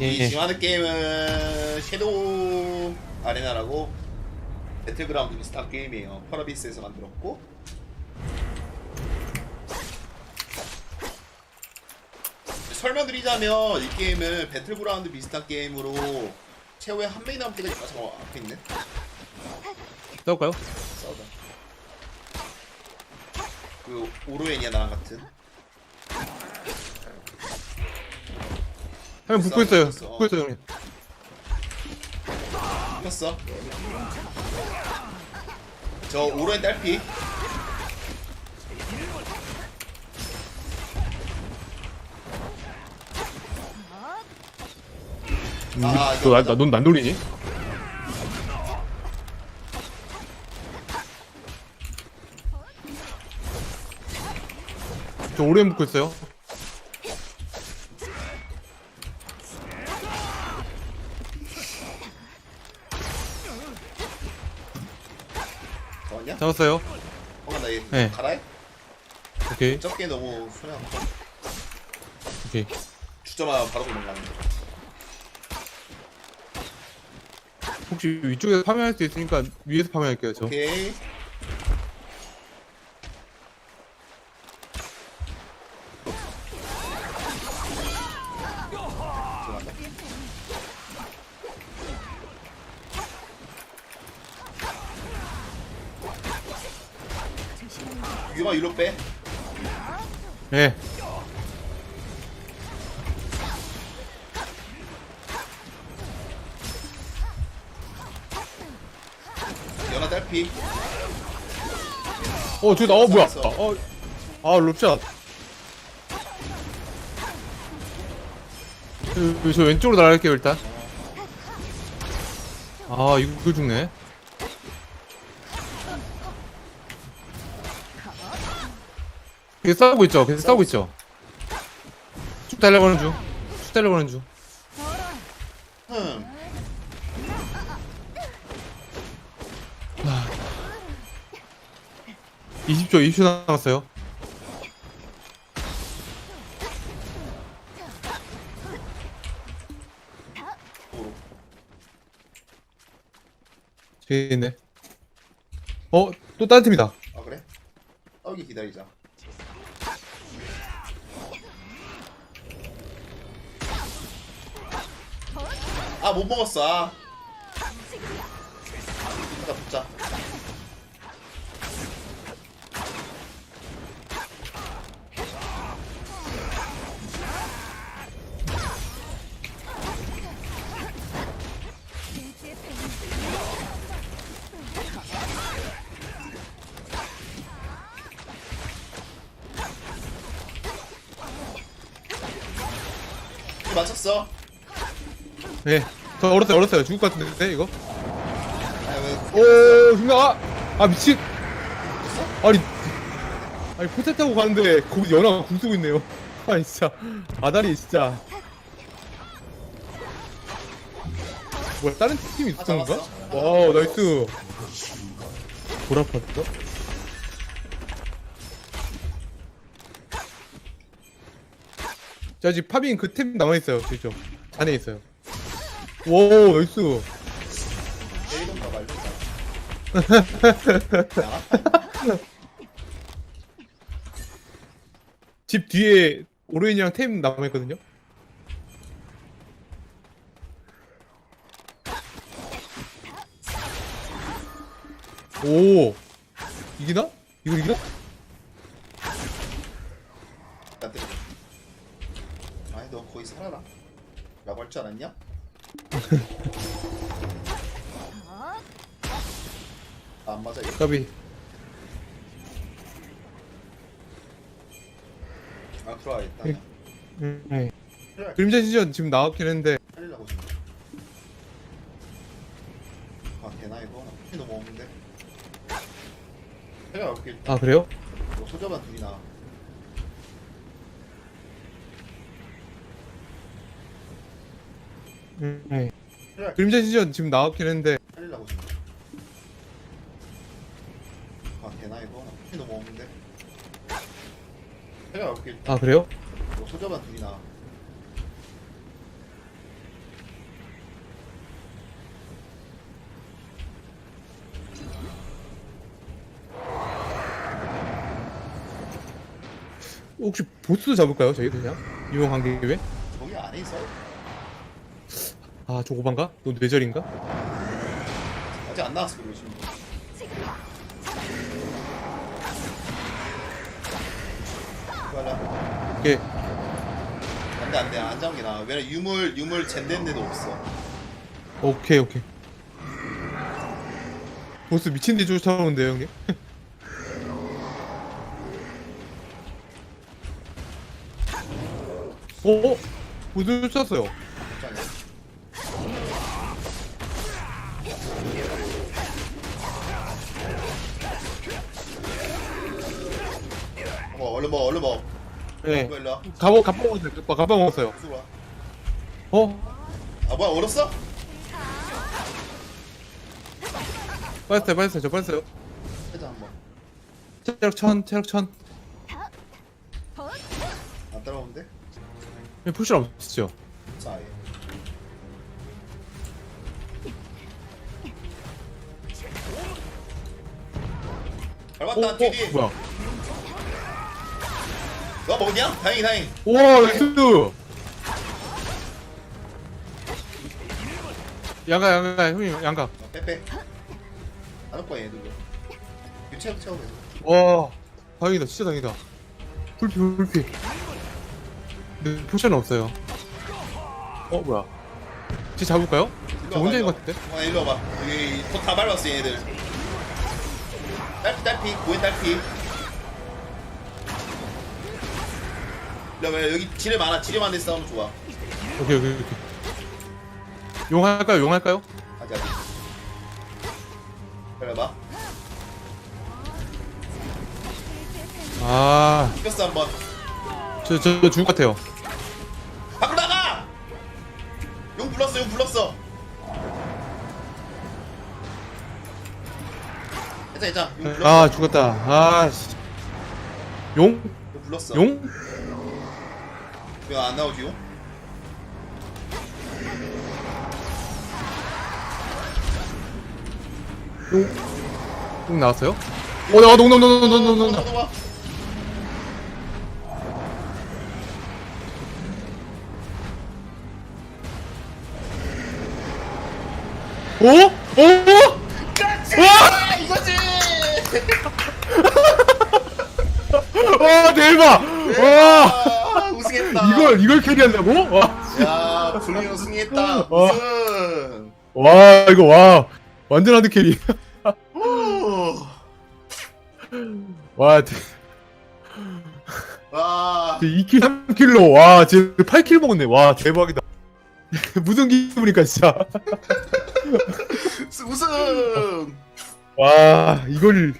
예, 이 예. 하는 게임은 섀도우 아레나라고 배틀그라운드 비슷한 게임이에요. 펄어비스에서 만들었고 설명드리자면 이 게임은 배틀그라운드 비슷한 게임으로 최후에 한 명이 남을 때가 아 잠깐 앞에 있네 싸울까요? 싸우자 그 오로엔이야 나랑 같은 한명 붙고 있어요. 있어. 붙고 있어요, 형님. 폈어 저 오로엔 딸피 아, 이거 맞다. 너넌난 돌리니? 저 오래 붙고 있어요. 잡았냐? 잡았어요. 어, 나얘 네. 가라해? 오케이, 적게 너무 안 봐. 오케이. 주자마자 바로 도망가는데. 혹시 위쪽에서 파밍할 수 있으니까 위에서 파밍할게요, 저. 오케이. 유마 유로 빼. 예. 연아 딸피. 어, 저기 나, 어, 뭐야. 아, 어, 아, 롭샷. 저, 저 왼쪽으로 날아갈게요, 일단. 아, 이거, 이거 죽네. 계속 싸우고 있죠, 계속 싸우고 있죠. 쭉 달려가는 중. 쭉 달려가는 중. 흠. 이십 초 20초 남았어요. 저기 있네. 어, 또 다른 팀이다. 아 그래? 싸우기 기다리자. 아 못 먹었어. 아. 하다 붙자. 맞췄어. 네. 저 얼었어요, 얼었어요. 죽을 것 같은데, 이거? 오, 죽나? 아, 아, 미친. 아니, 아니, 포탈 타고 가는데, 거기 연화가 궁 쓰고 있네요. 아니, 진짜. 아다리, 진짜. 뭐야, 다른 팀이 있었던 아. 와우, 나이스. 보라파트가? 자, 지금 파빈 그 템 남아있어요, 저쪽. 안에 있어요. 오, 나이스. 때리던가 말던가. 야, 집 뒤에 오레인이랑 템 남아있거든요? 오 이기나? 이거 이기나? 나 때려. 아니 너 거기 살아라. 라고 할 줄 알았냐? 아, 안 맞아 이거. 까비 아 들어와야겠다. 음, 네. 그림자 시전 지금 나왔긴 했는데 살리려고 지금. 아 되나 이거? 피 너무 없는데. 이렇게 아 그래요? 뭐 소저반 둘이 나. 네. 그림자 시전 지금 나왔긴 했는데 살리려고 지금. 아 되나 이거? 피 너무 없는데. 제가 이렇게 아 그래요? 뭐 소저만 둘이나. 혹시 보스도 잡을까요? 저희 그냥 이용 관계 왜? 저기 안에 있어? 요 아 저 오반가? 너 뇌절인가? 아직 안 나왔어 그리고 지금 빨라 이게 안돼 안돼 안 잡은 게 나아 왜냐 유물 유물 젠된 데도 없어 오케이 오케이 보스 미친 듯이 쫓아오는데요 형님? 어? 어? 보스 쫓았어요 어 얼른 먹어 얼른 먹어 네 이거 일로 와 가보 가빠 먹었어요 가빠 먹었어요 와. 어? 아 뭐야 얼었어? 빠졌어요 빠졌어요 저 빠졌어요 해자 한번 체력 천 체력 천 안 따라오는데? 풀실 없으시죠? 자아 예 밟았다 어? 뒤뒤 뭐야? 너 먹냐? 다행히 다행 와 나이스! 양가 양가 형님 양가. 어, 빼빼. 안 올 거야 얘들도. 이거 체력 채우고 계속 와 다행이다 진짜 다행이다. 풀피 풀피. 근데 포션은 없어요. 어 뭐야? 쟤 잡을까요? 저 혼자인 것. 같은데? 어 일로 와봐. 여기 톱다 밟았어 얘들 딸피 딸피 고인 딸피 와봐 여기 지뢰 많아 지뢰 많은 데 싸우면 좋아 오케이 오케이 오케이 용 할까요 용 할까요? 아직 아직 기다려봐 아저 이겼어 한번 저, 저 죽을 것 같아요 해자 해자 용 불렀어 아 죽었다 아씨 용? 용 불렀어 용? 왜안 나오지 용? 용? 용 나왔어요? 어 나와 농농 농 농 농 농 농 넘어와. 어? 어? 아이거지! 와! 와 아, 우승했다. 이걸 이걸 캐리한다고? 와, 야 우승했다. 와. 우승. 와 이거 와 완전 하드 캐리. 오. 와, 대- 와. 2킬 3킬로 와, 쟤 8킬 먹었네. 와, 대박이다. 무슨 기분이니까 진짜. 우승. 와, 이걸